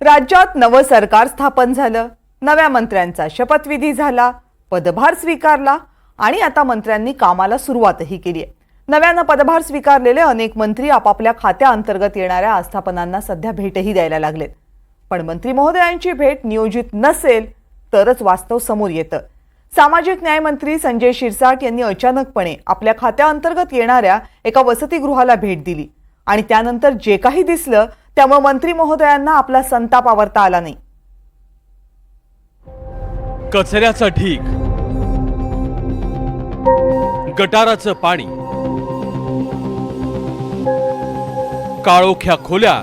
राज्यात नवं सरकार स्थापन झालं. नव्या मंत्र्यांचा शपथविधी झाला पदभार स्वीकारला आणि आता मंत्र्यांनी कामाला सुरुवातही केली आहे. नव्यानं पदभार स्वीकारलेले अनेक मंत्री आपापल्या खात्याअंतर्गत येणाऱ्या आस्थापनांना सध्या भेटही द्यायला लागलेत. पण मंत्री महोदयांची भेट नियोजित नसेल तरच वास्तव समोर येतं. सामाजिक न्याय मंत्री संजय शिरसाट यांनी अचानकपणे आपल्या खात्याअंतर्गत येणाऱ्या एका वसतिगृहाला भेट दिली आणि त्यानंतर जे काही दिसलं त्यामुळे मंत्री महोदयांना आपला संताप आवरता आला नाही. कचऱ्याचं ढीग. गटाराचं पाणी. काळोख्या खोल्या.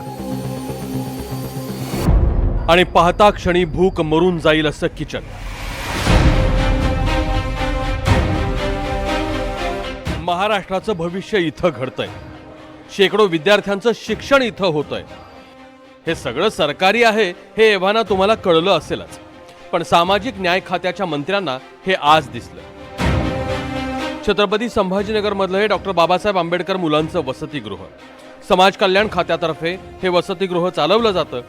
आणि पाहता क्षणी भूक मरून जाईल असं किचन. महाराष्ट्राचं भविष्य इथं घडतंय. शेकडो विद्यार्थ्यांचं शिक्षण इथं होतंय. हे सगळं सरकारी आहे हे एव्हाना तुम्हाला कळलं असेलच. पण सामाजिक न्याय खात्याच्या मंत्र्यांना हे आज दिसलं. छत्रपती संभाजीनगरमधलं हे डॉक्टर बाबासाहेब आंबेडकर मुलांचं वसतिगृह. समाज कल्याण खात्यातर्फे हे वसतिगृह चालवलं जातं.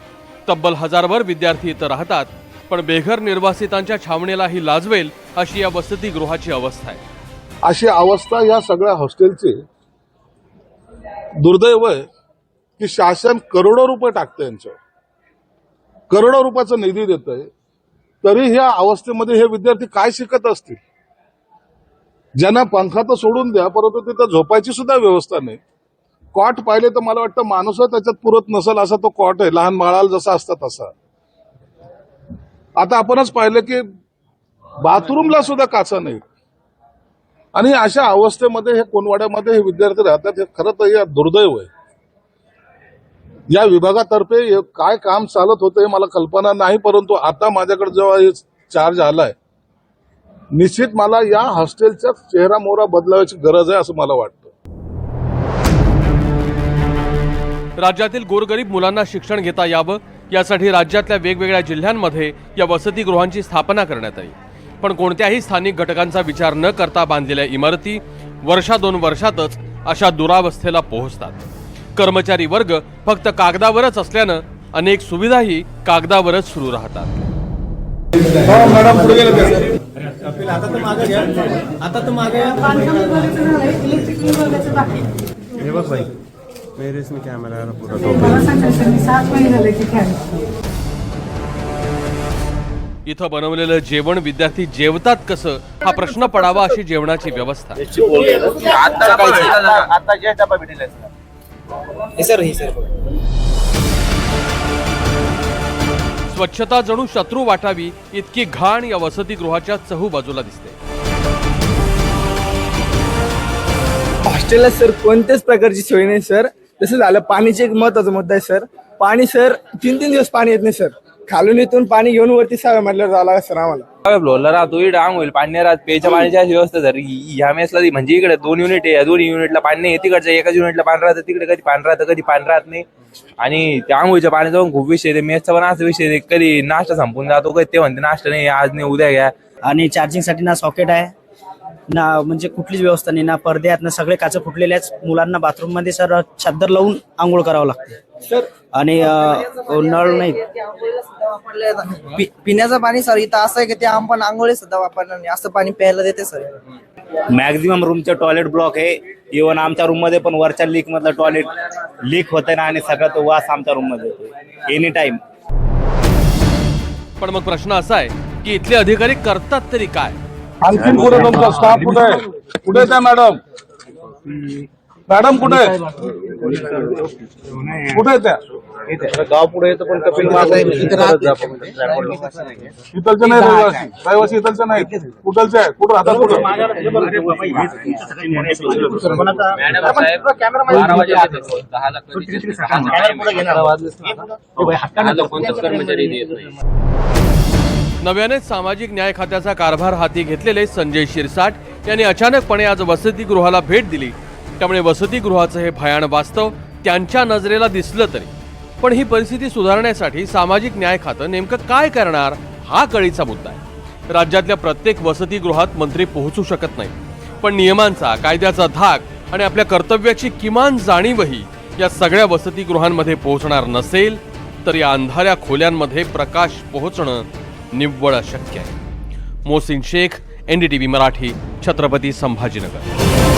तब्बल हजारभर विद्यार्थी इथं राहतात पण बेघर निर्वासितांच्या छावणीलाही लाजवेल अशी या वसतिगृहाची अवस्था आहे. अशी अवस्था या सगळ्या हॉस्टेलची दुर्दैव आहे की शासन करोडो रुपये टाकतं यांच्यावर करोडो रुपयाचा निधी देत आहे तरी ह्या अवस्थेमध्ये हे विद्यार्थी काय शिकत असतील? ज्यांना पंखा तर सोडून द्या परंतु तिथं झोपायची सुद्धा व्यवस्था नाही. कॉट पाहिले तर मला वाटतं माणूस त्याच्यात पुरत नसेल असा तो कॉट आहे लहान बाळाला जसा असता तसा. आता आपणच पाहिलं की बाथरूमला सुद्धा काचा नाही आणि अशा अवस्थेमध्ये हे कोनवाड्यामध्ये हे विद्यार्थी राहतात हे खरं तर या दुर्दैव आहे. या विभागातर्फे काय काम चालत होतं हे मला कल्पना नाही परंतु आता माझ्याकडे जेव्हा हे चार्ज आलाय निश्चित मला या हॉस्टेलचा चेहरा मोहरा बदलावायची गरज आहे असं मला वाटतं. राज्यातील गोरगरीब मुलांना शिक्षण घेता यावं यासाठी राज्यातल्या वेगवेगळ्या जिल्ह्यांमध्ये या वसतिगृहांची स्थापना करण्यात आली. पण कोणत्याही स्थानिक घटकांचा विचार न करता बांधलेल्या इमारती वर्षा दोन वर्षातच अशा दुरावस्थेला पोहोचतात. कर्मचारी वर्ग फक्त कागदावरच असल्यानं अनेक सुविधाही कागदावरच सुरू राहतात. आता इथं बनवलेलं जेवण विद्यार्थी जेवतात कसं? हा प्रश्न पडावा अशी जेवणाची व्यवस्था. स्वच्छता जणू शत्रू वाटावी इतकी घाण या वसतिगृहाच्या चहू बाजूला दिसते. हॉस्टेलला सर कोणत्याच प्रकारची सोय नाही सर. जसं झालं पाणीचे एक महत्त्वाचा मुद्दा आहे सर. पाणी सर तीन तीन दिवस पाणी येत नाही सर. खालून इथून पाणी घेऊन वरती सहा म्हटलं जावं लागत सर आम्हाला ब्लोला राहतो इकडे आंघोळ पाणी राहत प्यायच्या पाण्याची अशी व्यवस्था जर ह्या मेसला ती म्हणजे इकडे दोन युनिट आहे या दोन युनिटला पाणी नाही तिकडच्या एकाच युनिटला पाणी राहतं तिकडे कधी पाणी राहतं कधी पाणी राहत नाही. आणि त्या आंघोळीच्या पाण्याचा पण खूप विषय आहे. मेसचा पण असा विषय आहे कधी नाश्ता संपून जातो कधी ते म्हणते नाश्ता नाही आज नाही उद्या घ्या. आणि चार्जिंगसाठी ना सॉकेट आहे. ना म्हणजे कुठलीच व्यवस्था नाही ना पडदे आहेत ना सगळे काचं फुटलेले आहेत मुलांना बाथरूममध्ये सर चादर लावून आंघोळ करावं लागते. सर आणि नळ नाही. पि- पिण्याचं पाणी सर इथं असं आहे की ते आपण आंघोळी सुद्धा वापरणार नाही असं पाणी प्यायला देते सर. मॅक्झिमम रूमचं टॉयलेट ब्लॉक आहे. इव्हन आमच्या रूममध्ये पण वरच्या लीक मधलं टॉयलेट लीक होतंय ना आणि सगळा तो वास आमच्या रूममध्ये येतो एनी टाइम पण मग प्रश्न असा आहे की इथले अधिकारी करतात तरी काय? आणखी कुठे तुमचा स्टाफ कुठे आहे? कुठे आहे त्या मॅडम मॅडम कुठे आहे? कुठे आहे त्या? गाव पुढे येतं पण कपिल इथलचे नाही रहिवासी. रहिवासी इथलचे नाही कुठलचे आहे? कुठं राहतात कुठं? नव्याने सामाजिक न्याय खात्याचा कारभार हाती घेतलेले संजय शिरसाट यांनी अचानकपणे आज वसतिगृहाला भेट दिली. त्यामुळे वसतिगृहाचं हे भयान वास्तव त्यांच्या नजरेला दिसलं तरी. पण ही परिस्थिती सुधारण्यासाठी सामाजिक न्याय खातं नेमकं काय करणार हा कळीचा मुद्दा आहे. राज्यातल्या प्रत्येक वसतिगृहात मंत्री पोहोचू शकत नाही पण नियमांचा कायद्याचा धाक आणि आपल्या कर्तव्याची किमान जाणीवही या सगळ्या वसतिगृहांमध्ये पोहोचणार नसेल तर या अंधाऱ्या खोल्यांमध्ये प्रकाश पोहोचणं निव्वळ अशक्य आहे. मोहसिन शेख एनडीटीव्ही मराठी छत्रपती संभाजीनगर.